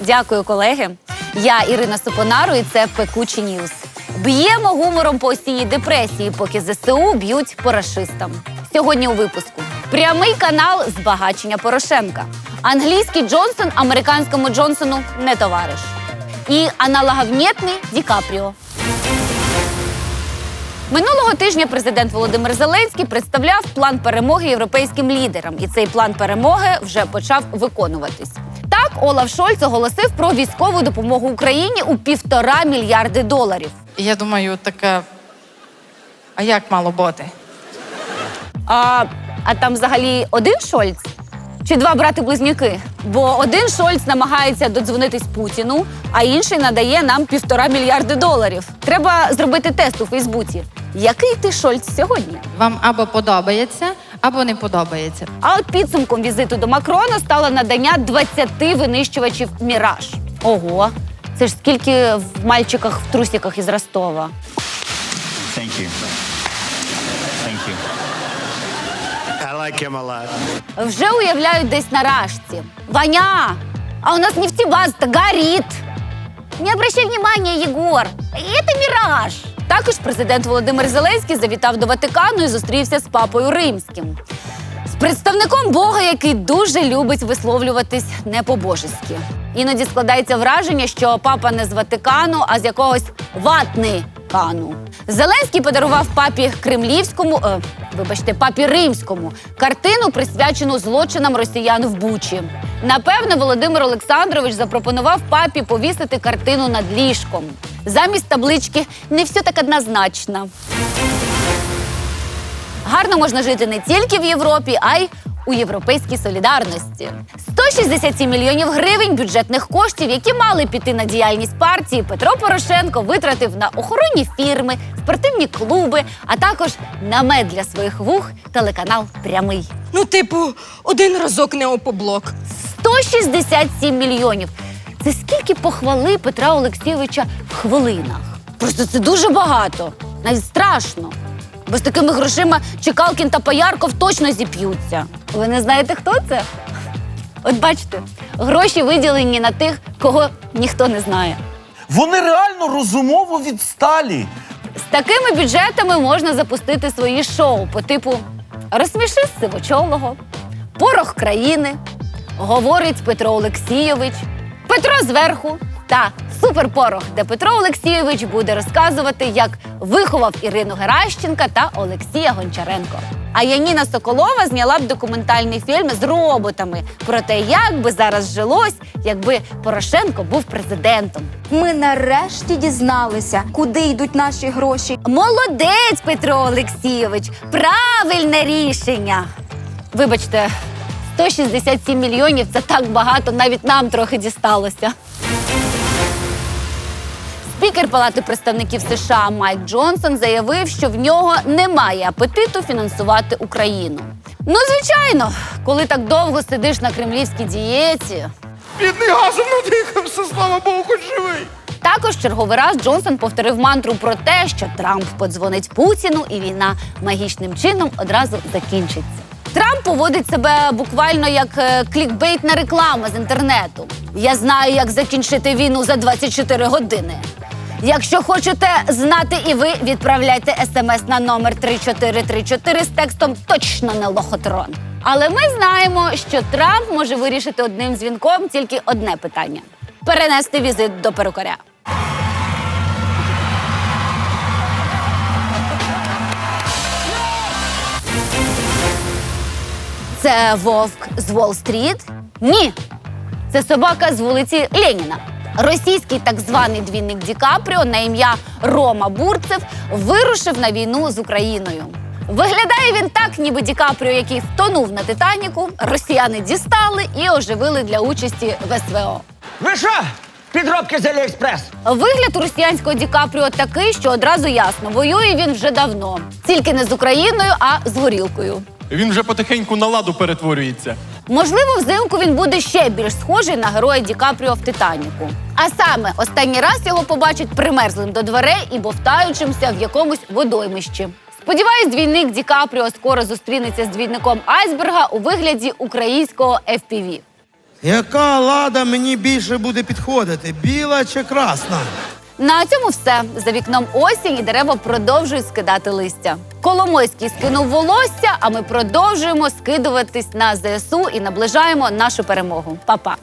Дякую, колеги. Я Ірина Супонару, і це Пекучі Ньюз. Б'ємо гумором по осінній депресії, поки ЗСУ б'ють по рашистам. Сьогодні у випуску прямий канал збагачення Порошенка. Англійський Джонсон американському Джонсону не товариш. І аналоговнєтний Ді Капріо. Минулого тижня президент Володимир Зеленський представляв план перемоги європейським лідерам, і цей план перемоги вже почав виконуватись. Так, Олаф Шольц оголосив про військову допомогу Україні у півтора мільярди доларів. Я думаю, така. А як мало бути? А, а там взагалі один Шольц? Чи два брати-близнюки? Бо один Шольц намагається додзвонитись Путіну, а інший надає нам півтора мільярди доларів. Треба зробити тест у Фейсбуці. Який ти Шольц сьогодні? Вам або подобається, або не подобається. А от підсумком візиту до Макрона стало надання 20 винищувачів Міраж. Ого, це ж скільки в мальчиках в трусиках із Ростова. Thank you. Thank you. I like him a lot. Вже уявляють десь на рашці. Ваня! А у нас нефтебаз-то горит! Не обращай внимания, Єгор! Это міраж! Також президент Володимир Зеленський завітав до Ватикану і зустрівся з папою римським. З представником Бога, який дуже любить висловлюватись не по-божески. Іноді складається враження, що папа не з Ватикану, а з якогось ватникану. Зеленський подарував папі Кремлівському, е, вибачте, папі Римському картину, присвячену злочинам росіян в Бучі. Напевно, Володимир Олександрович запропонував папі повісити картину над ліжком. Замість таблички не все так однозначно. Гарно можна жити не тільки в Європі, а й у європейській солідарності. 167 мільйонів гривень бюджетних коштів, які мали піти на діяльність партії, Петро Порошенко витратив на охоронні фірми, спортивні клуби, а також намет для своїх вух телеканал Прямий. Ну, типу, один разок не опоблок. 167 мільйонів. Це скільки похвали Петра Олексійовича в хвилинах? Просто це дуже багато, навіть страшно. Бо з такими грошима Чекалкін та Поярков точно зіп'ються. Ви не знаєте, хто це? От бачите, гроші виділені на тих, кого ніхто не знає. Вони реально розумово відсталі. З такими бюджетами можна запустити свої шоу по типу Розсміши сивочолого, Порох країни, говорить Петро Олексійович, Петро зверху та Суперпорох, де Петро Олексійович буде розказувати, як виховав Ірину Геращенка та Олексія Гончаренко. А Яніна Соколова зняла б документальний фільм з роботами про те, як би зараз жилось, якби Порошенко був президентом. Ми нарешті дізналися, куди йдуть наші гроші. Молодець, Петро Олексійович! Правильне рішення. Вибачте, 167 мільйонів це так багато, навіть нам трохи дісталося. Спікер Палати представників США Майк Джонсон заявив, що в нього немає апетиту фінансувати Україну. Ну, звичайно, коли так довго сидиш на кремлівській дієті. Бідний газом надихався, слава Богу, хоч живий. Також черговий раз Джонсон повторив мантру про те, що Трамп подзвонить Путіну, і війна магічним чином одразу закінчиться. Поводить себе буквально як е, клікбейтна реклама з інтернету. Я знаю, як закінчити війну за 24 години. Якщо хочете знати і ви, відправляйте смс на номер 3434 з текстом точно не лохотрон. Але ми знаємо, що Трамп може вирішити одним дзвінком тільки одне питання: перенести візит до перукаря. Це вовк з Уолл-стріт? Ні. Це собака з вулиці Леніна. Російський так званий двійник Ді Капріо на ім'я Рома Бурцев вирушив на війну з Україною. Виглядає він так, ніби Ді Капріо, який втонув на Титаніку, росіяни дістали і оживили для участі в СВО. Ви що? Підробки з Аліекспрес. Вигляд у росіянського Ді Капріо такий, що одразу ясно, воює він вже давно. Тільки не з Україною, а з горілкою. Він вже потихеньку на ладу перетворюється. Можливо, взимку він буде ще більш схожий на героя Ді Капріо в Титаніку. А саме останній раз його побачать примерзлим до дверей і бовтаючимся в якомусь водоймищі. Сподіваюсь, двійник Ді Капріо скоро зустрінеться з двійником айсберга у вигляді українського FPV. Яка лада мені більше буде підходити? Біла чи красна? На цьому все. За вікном осінь і дерева продовжують скидати листя. Коломойський скинув волосся, а ми продовжуємо скидуватись на ЗСУ і наближаємо нашу перемогу. Па-па!